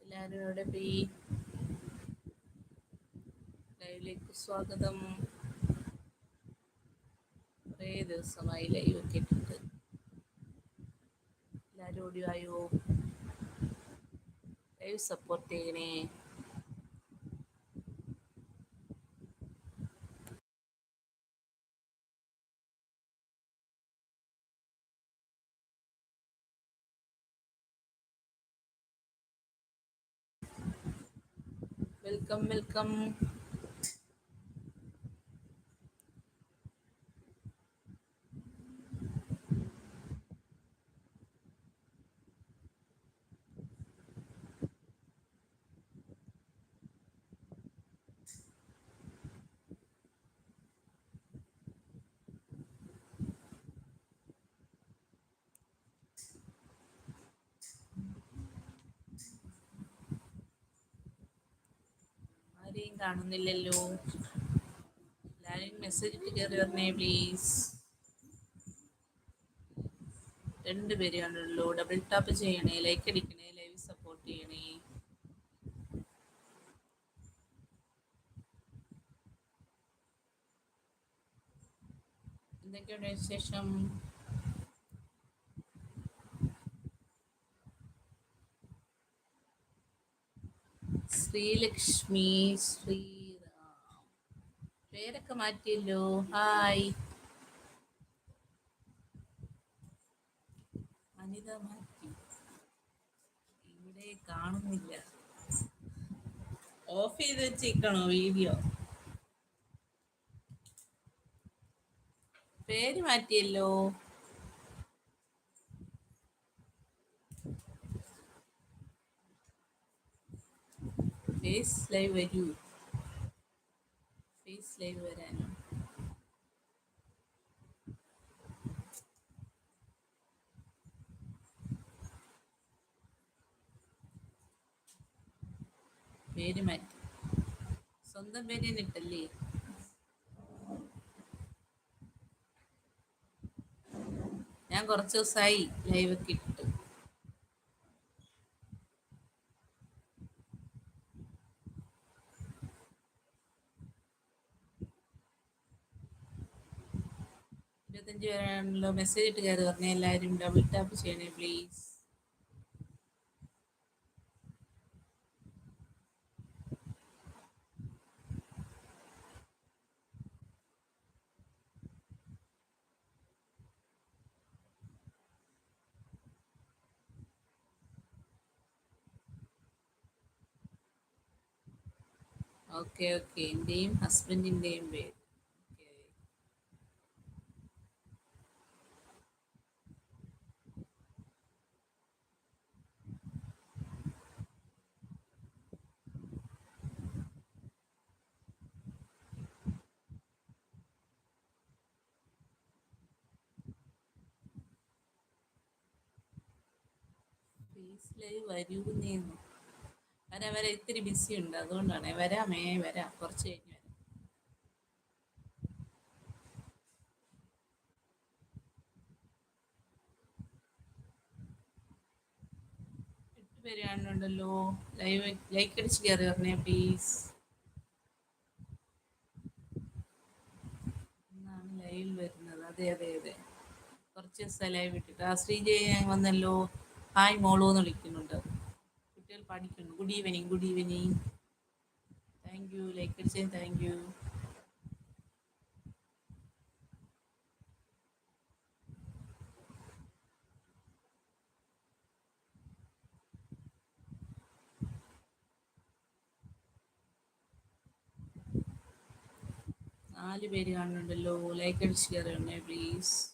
എല്ലാവരും എവിടെ ലൈവിലേക്ക് സ്വാഗതം. കുറേ ദിവസമായി ലൈവ് ഒക്കെ ഇട്ടിട്ട് എല്ലാവരും ഓടിയോ ലൈവ് സപ്പോർട്ട് ചെയ്യണേ. welcome ആരെയും കാണുന്നില്ലല്ലോ. എല്ലാവരും മെസ്സേജ് ഇട്ട് കയറി വരണേ പ്ലീസ് രണ്ട് പേര് കാണുള്ളൂ ഡബിൾ ടാപ്പ് ചെയ്യണേ ലൈക്ക് അടിക്കണേ ലൈവ് സപ്പോർട്ട് ചെയ്യണേ. എന്തൊക്കെയുണ്ട് വിശേഷം? ശ്രീലക്ഷ്മി ശ്രീറാം. പേരൊക്കെ മാറ്റിയല്ലോ. ഹായ് അനിത മാറ്റി. ഇവിടെ കാണുന്നില്ല. ഓഫ് ചെയ്ത് വെച്ചിരിക്കണോ വീഡിയോ പേര് മാറ്റിയല്ലോ. ഫേസ് ലൈവ് വരൂ ഫേസ് ലൈവ് വരാനോ പേര് മാറ്റി. സ്വന്തം പേര് തന്നെ ഇട്ടല്ലേ? ഞാൻ കുറച്ച് ദിവസമായി ലൈവ് ഒക്കെ ഇട്ടിട്ട് ഇരുപത്തഞ്ച് പേരാണല്ലോ മെസ്സേജ് ഇട്ട് കയറി പറഞ്ഞ എല്ലാവരും ഡബിൾ ടാപ്പ് ചെയ്യണേ പ്ലീസ് ഓക്കെ ഓക്കെ എന്റെയും ഹസ്ബൻഡിന്റെയും പേര് ഓക്കെ ലൈവ് വരൂന്നേന്നു വരാം വരാം ഇത്തിരി ബിസി ഉണ്ട്. അതുകൊണ്ടാണ്. വരാമേ വരാം. കുറച്ച് കഴിഞ്ഞ് വരാം. എട്ട് പേര് കാണുന്നുണ്ടല്ലോ. ലൈവ് ലൈക്ക് അടിച്ച് കയറി പറഞ്ഞേ പ്ലീസ് എന്നാണ് ലൈവിൽ വരുന്നത്. അതെ അതെ അതെ. കുറച്ച് ദിവസം ലൈവ് ഇട്ടിട്ട്. ആ ശ്രീജയ വന്നല്ലോ. ഹായ് മോളോ എന്ന് വിളിക്കുന്നുണ്ട്. കുട്ടികൾ പഠിക്കുന്നു. Good evening good evening thank you like thank you നാല് പേര് കാണുന്നുണ്ടല്ലോ. ലൈക്ക് അടിച്ച് കയറണേ പ്ലീസ്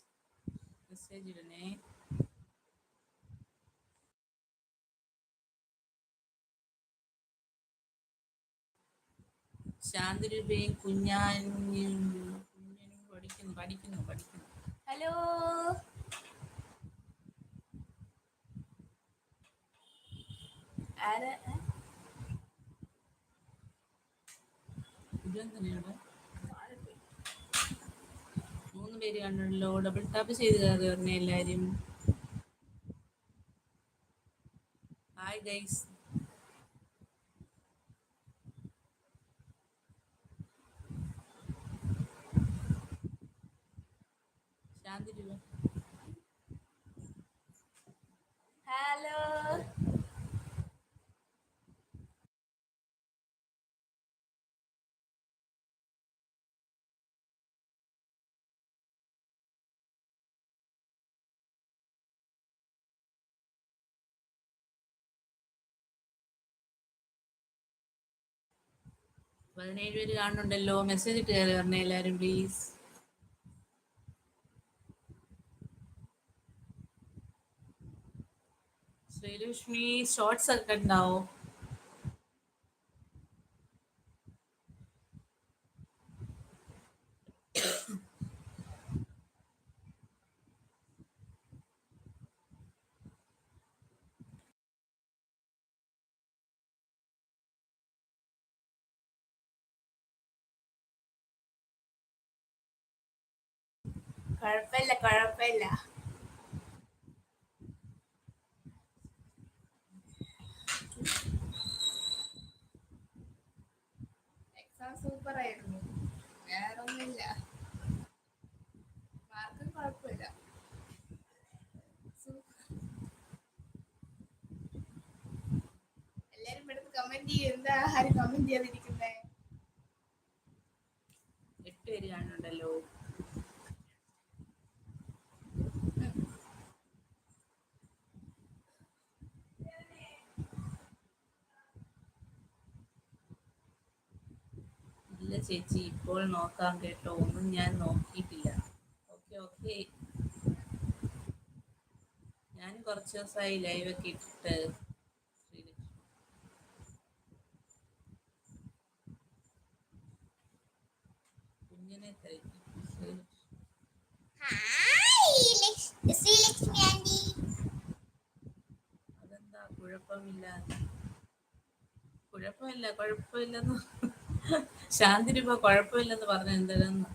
മെസ്സേജ് ഇടണേ. ശാന്തിരൂപയും കുഞ്ഞാനും കുഞ്ഞനും പഠിക്കുന്നു പഠിക്കുന്നു പഠിക്കുന്നു. ഹലോ ആരാ? മൂന്ന് പേര് കണ്ടല്ലോ ഡബിൾ ടാപ്പ് ചെയ്ത് കയറി പറഞ്ഞ എല്ലാരും. Hi guys Shanti hello. പതിനേഴ് പേര് കാണുന്നുണ്ടല്ലോ. മെസ്സേജ് ഇട്ട് കയറി പറഞ്ഞേ എല്ലാവരും പ്ലീസ് ശ്രീലക്ഷ്മി ഷോർട്സ് ഒക്കെ ഉണ്ടാവോ കുഴപ്പമില്ല കുഴപ്പമില്ല എക്സാം സൂപ്പർ ആയിരുന്നു വേറൊന്നുമില്ല. മാർക്കും കുഴപ്പമില്ല. എല്ലാരും ഇവിടുന്ന് കമന്റ് ചെയ്യും. എന്താ ആരും കമന്റ് ചെയ്യാതിരിക്കുന്നേ? എട്ട് പേര് കാണുന്നുണ്ടല്ലോ ഇല്ല ചേച്ചി ഇപ്പോൾ നോക്കാം കേട്ടോ. ഒന്നും ഞാൻ നോക്കിയിട്ടില്ല. Okay okay. ഞാൻ കുറച്ച് ദിവസമായി ലൈവ് ഒക്കെ ഇട്ടിട്ട് കുഞ്ഞിനെ അതെന്താ? കുഴപ്പമില്ല കുഴപ്പമില്ല കുഴപ്പമില്ലെന്ന് ശാന്തിന് രൂപ കുഴപ്പമില്ലെന്ന് പറഞ്ഞ എന്തെന്ന്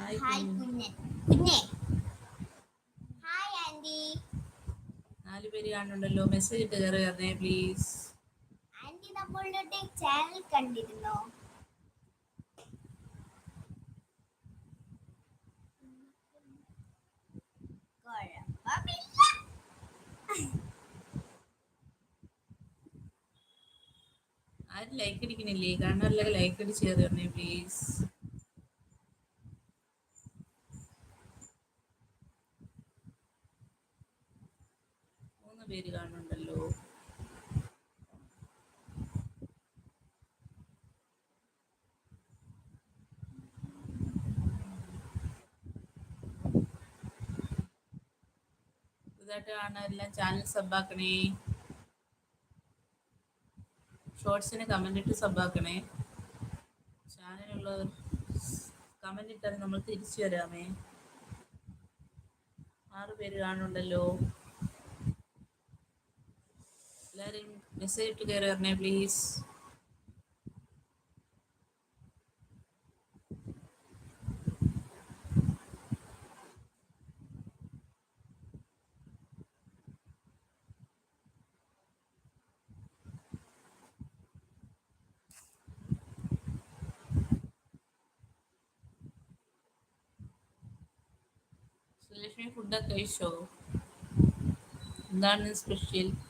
ഹായ് കുഞ്ഞ്. കുഞ്ഞെ ഹായ് ആന്റി നാല് പേര് കാണുന്നുണ്ടല്ലോ. മെസ്സേജ് ഇട്ട് കയറി തരണേ പ്ലീസ് ആന്റി നമ്മളുടെ ചാനൽ കണ്ടിരുന്നോ? ആരും ലൈക്ക് അടിക്കണില്ലേ? കാരണം ലൈക്ക് അടിച്ച് കയറി തരണേ പ്ലീസ് മൂന്ന് പേര് കാണുന്നുണ്ടല്ലോ. പുതുതായിട്ട് എല്ലാം ചാനൽ സബ്ബാക്കണേ. ഷോർട്സിന് കമന്റ് ഇട്ട് സബ്ബാക്കണേ. ചാനലുള്ളവർ കമന്റ് ഇട്ടാൽ നമ്മൾ തിരിച്ചു വരാമേ. ആറ് പേര് കാണുന്നുണ്ടല്ലോ. എല്ലാവരും മെസ്സേജ് ഇട്ട് കയറി വരണേ പ്ലീസ് ശ്രീലക്ഷ്മി ഫുഡൊക്കെ കഴിച്ചോ എന്താണ് സ്പെഷ്യൽ ഇല്ല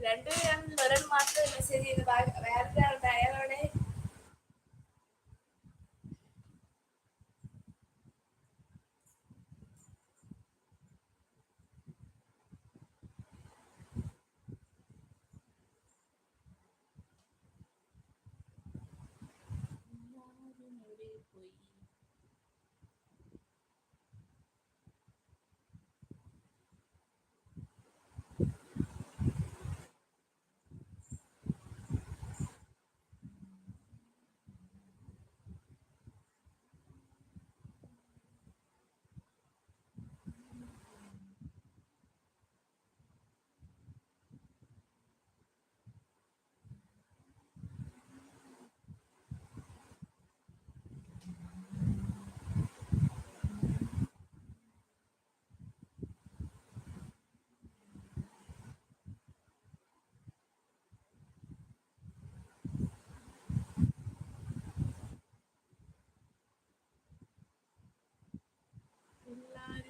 രണ്ടുപേരാണെങ്കിൽ ഒരാൾ മാത്രമേ മെസ്സേജ് ചെയ്യുന്നത് വേറെ ആളുടെ അയാളോടെ എല്ലാവരും എവിടെ പോയി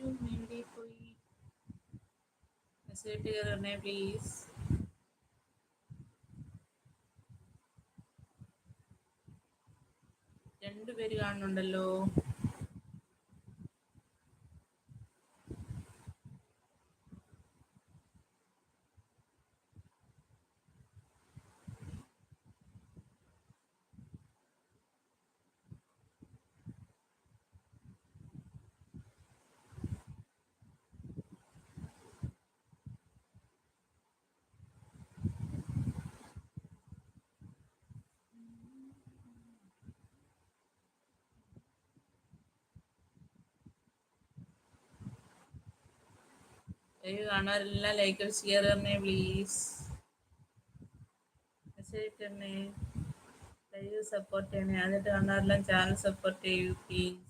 എല്ലാരും എവിടെ പോയി മെസ്സേജ് name, please. രണ്ടുപേര് കാണുന്നുണ്ടല്ലോ ലൈവ് കാണാറെല്ലാം ലൈക്ക് ഷെയർ കയറണേ പ്ലീസ് മെസ്സേജ് ഇട്ടണേ ലൈവ് സപ്പോർട്ട് ചെയ്യണേ അതിട്ട് കാണാറെല്ലാം ചാനൽ സപ്പോർട്ട് ചെയ്യൂ പ്ലീസ്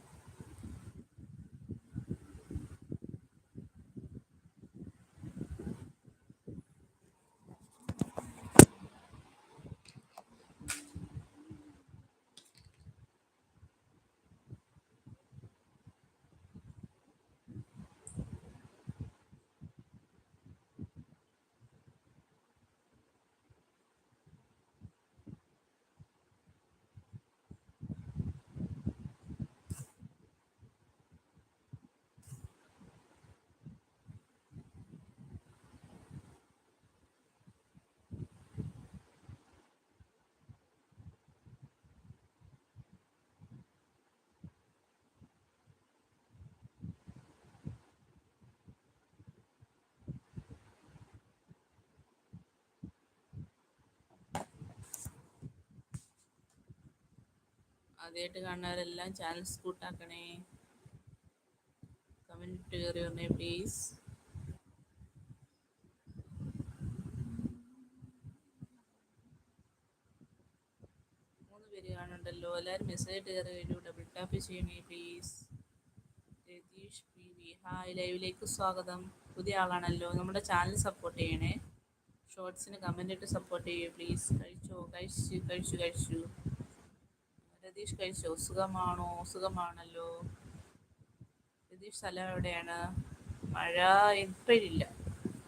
ആദ്യമായിട്ട് കാണുന്നവരെല്ലാം ചാനൽ സ്കൂട്ടാക്കണേ കമന്റ് കയറി വരണേ പ്ലീസ് മൂന്ന് പേര് കാണുന്നുണ്ടല്ലോ. എല്ലാവരും മെസ്സേജ് കയറി വരൂ. ഡബിൾ ടാപ്പ് ചെയ്യണേ please Rathish P V. Hi ലൈവിലേക്ക് സ്വാഗതം. പുതിയ ആളാണല്ലോ. നമ്മുടെ ചാനൽ സപ്പോർട്ട് ചെയ്യണേ. ഷോർട്സിന് കമന്റ് ഇട്ട് സപ്പോർട്ട് ചെയ്യൂ പ്ലീസ് കഴിച്ചോ? കഴിച്ചു കഴിച്ചു കഴിച്ചു. രതീഷ് കഴിച്ചോ സുഖമാണോ സുഖമാണല്ലോ രതീഷ് സ്ഥലം എവിടെയാണ്? മഴ ഇപ്പോഴില്ല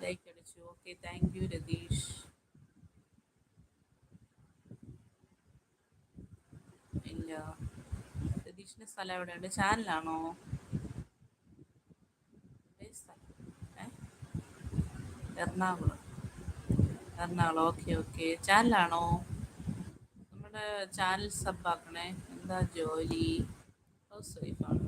ലൈക്ക് അടിച്ചു. Okay thank you Rathish. ഇല്ല. രതീഷിന്റെ സ്ഥലം എവിടെയുണ്ട്? ചാനലാണോ? എറണാകുളം. എറണാകുളം. Okay okay. ചാനലാണോ? നമ്മുടെ ചാനൽ സബാക്കണേ എന്താ ജോലി ഹൗസ് വൈഫാണ്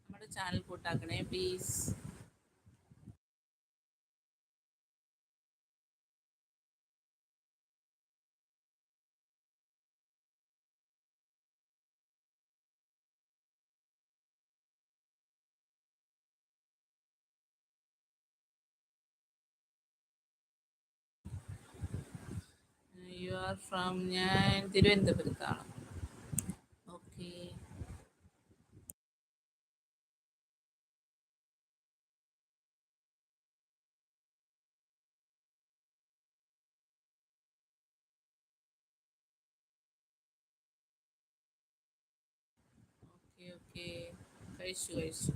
നമ്മുടെ ചാനൽ കൂട്ടാക്കണേ പ്ലീസ് യു ആർ ഫ്രം ഞാൻ തിരുവനന്തപുരത്താണ്. ഓക്കെ ഓക്കെ ഓക്കെ കഴിച്ചു കഴിച്ചു.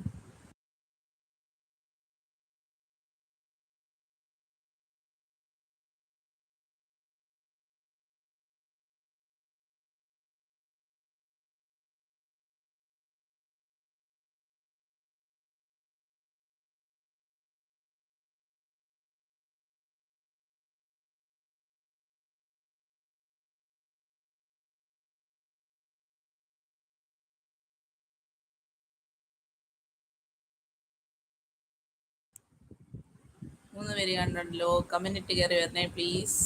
മൂന്ന് പേര് കണ്ടുണ്ടല്ലോ കമന്റ് ഇട്ട് കയറി വരണേ പ്ലീസ്